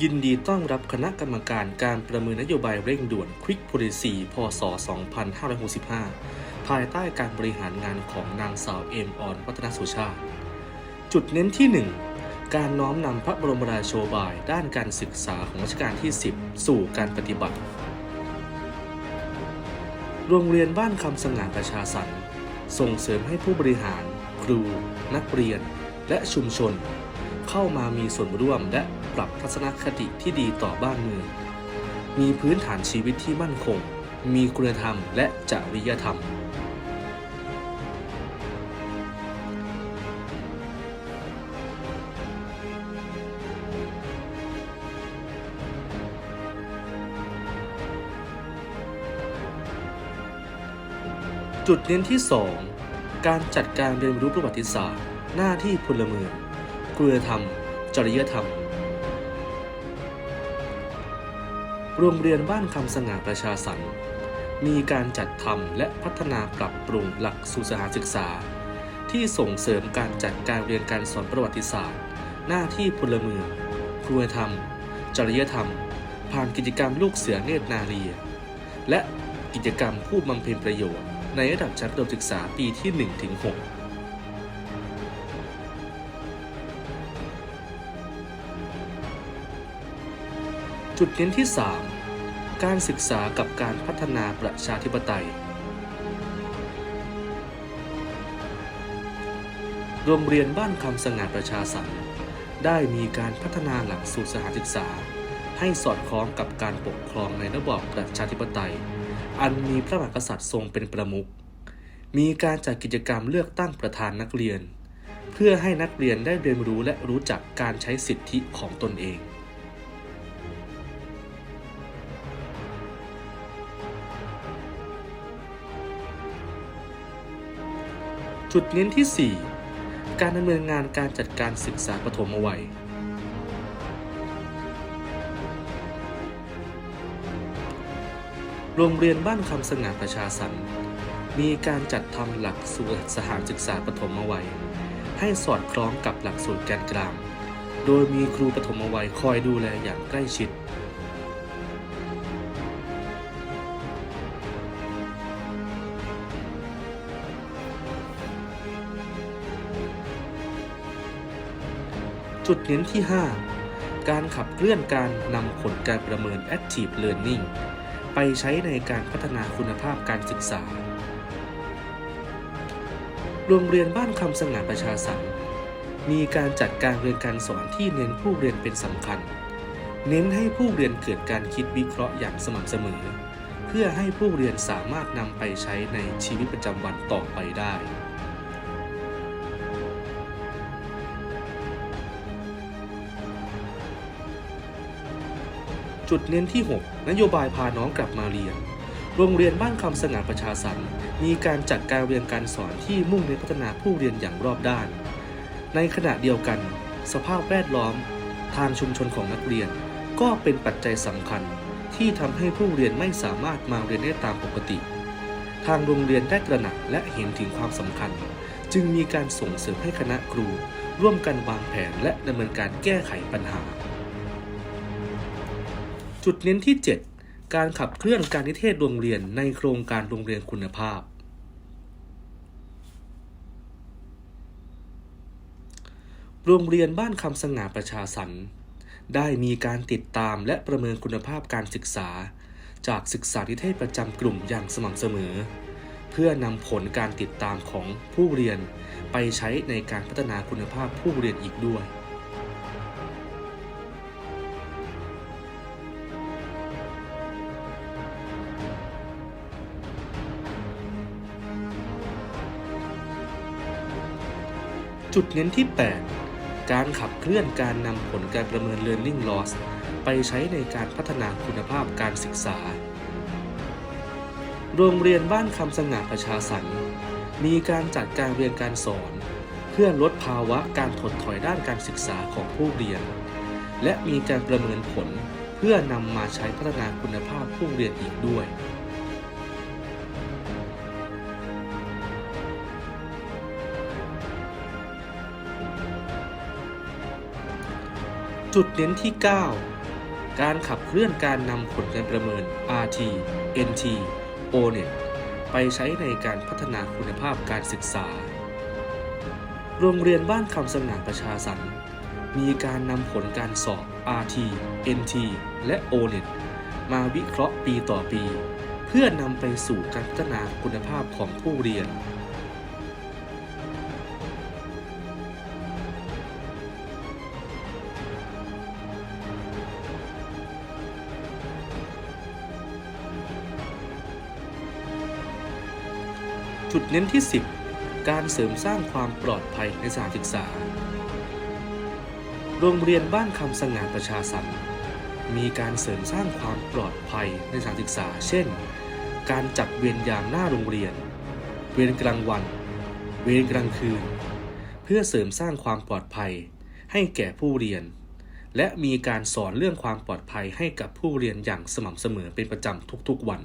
ยินดีต้อนรับคณะกรรมการการประเมินนโยบายเร่งด่วน Quick Policy พศ 2565 ภายใต้การบริหารงานของนางสาวเอมออนวัฒนสุชาติ จุดเน้นที่ 1 การน้อมนำพระบรมราโชบายด้านการศึกษาของรัชกาลที่ 10 สู่การปฏิบัติ โรงเรียนบ้านคำสง่าประชาสรรค์ส่งเสริมให้ผู้บริหาร ครู นักเรียน และชุมชน เข้ามามีส่วนร่วมและ ปรับทัศนคติที่ดีต่อบ้านเมือง มีพื้นฐานชีวิตที่มั่นคง มีคุณธรรมและจริยธรรม จุดเน้นที่ 2 การจัดการเรียนรู้ประวัติศาสตร์ หน้าที่พลเมืองคุณธรรม จริยธรรม โรงเรียนบ้านคำสง่าประชาสรรค์มีการจัดทำและพัฒนาปรับปรุงหลักสูตรสถานศึกษา ที่ส่งเสริมการจัดการเรียนการสอนประวัติศาสตร์ หน้าที่พลเมืองคุณธรรม จริยธรรม ผ่านกิจกรรมลูกเสือเนตรนาเรีย และกิจกรรมผู้บำเพ็ญประโยชน์ ในระดับชั้นประถมศึกษาปีที่ 1 จุดเน้นที่ 3 การศึกษากับการพัฒนาประชาธิปไตย โรงเรียนบ้านคำสง่าประชาสรรค์ได้มีการพัฒนาหลักสูตรสถานศึกษา ให้สอดคล้องกับการปกครองในระบอบประชาธิปไตย อันมีพระมหากษัตริย์ทรงเป็นประมุข มีการจัดกิจกรรมเลือกตั้งประธานนักเรียน เพื่อให้นักเรียนได้เรียนรู้และรู้จักการใช้สิทธิของตนเอง จุดเน้นที่ 4 การดำเนินงานการจัดการศึกษาปฐมวัย โรงเรียนบ้านคำสง่าประชาสรรค์มีการจัดทำหลักสูตรสถานศึกษาปฐมวัย ให้สอดคล้องกับหลักสูตรแกนกลาง โดยมีครูปฐมวัยคอยดูแลอย่างใกล้ชิด จุดเน้นที่ 5 การขับเคลื่อนการนำผลการประเมิน Active Learning ไปใช้ในการพัฒนาคุณภาพการศึกษา โรงเรียนบ้านคำสง่าประชาสรรค์มีการจัดการเรียนการสอนที่เน้นผู้เรียนเป็นสำคัญ เน้นให้ผู้เรียนเกิดการคิดวิเคราะห์อย่างสม่ำเสมอ เพื่อให้ผู้เรียนสามารถนำไปใช้ในชีวิตประจำวันต่อไปได้ จุดเน้นที่ 6 นโยบายพาน้องกลับมาเรียน โรงเรียนบ้านคำสง่าประชาสรรค์มีการจัดการเรียนการสอนที่มุ่งเน้นพัฒนาผู้เรียนอย่างรอบด้าน ในขณะเดียวกัน สภาพแวดล้อม ทางชุมชนของนักเรียน ก็เป็นปัจจัยสำคัญที่ทำให้ผู้เรียนไม่สามารถมาเรียนได้ตามปกติ ทางโรงเรียนได้ตระหนักและเห็นถึงความสำคัญ จึงมีการส่งเสริมให้คณะครู ร่วมกันวางแผนและดำเนินการแก้ไขปัญหา จุดเน้นที่ 7 การขับเคลื่อนการนิเทศโรงเรียนในโครงการโรงเรียนคุณภาพ โรงเรียนบ้านคำสง่าประชาสรรค์ได้มีการติดตามและประเมินคุณภาพการศึกษา จากศึกษานิเทศประจำกลุ่มอย่างสม่ำเสมอ เพื่อนำผลการติดตามของผู้เรียนไปใช้ในการพัฒนาคุณภาพผู้เรียนอีกด้วย จุดเน้นที่ 8 การขับเคลื่อนการนำผลการประเมิน Learning Loss ไปใช้ในการพัฒนาคุณภาพการศึกษา โรงเรียนบ้านคำสง่าประชาสรรมีการจัดการเรียนการสอน เพื่อลดภาวะการถดถอยด้านการศึกษาของผู้เรียน และมีการประเมินผลเพื่อนำมาใช้พัฒนาคุณภาพผู้เรียนอีกด้วย จุดเน้นที่ 9 การขับเคลื่อนการนำผลการประเมิน RT NT ONET ไปใช้ในการพัฒนาคุณภาพการศึกษา โรงเรียนบ้านคำสง่าประชาสรรค์มีการนำผลการสอบ RT NT และ ONET มาวิเคราะห์ปีต่อปี เพื่อนำไปสู่การพัฒนาคุณภาพของผู้เรียน จุดเน้นที่ 10 การเสริมสร้างความปลอดภัยในสถานศึกษา โรงเรียนบ้านคำสง่าประชาสรรค์มีการเสริมสร้างความปลอดภัยในสถานศึกษา เช่น การจัดเวรยามหน้าโรงเรียน เวรกลางวัน เวรกลางคืน เพื่อเสริมสร้างความปลอดภัยให้แก่ผู้เรียน และมีการสอนเรื่องความปลอดภัยให้กับผู้เรียนอย่างสม่ำเสมอเป็นประจำทุกๆวัน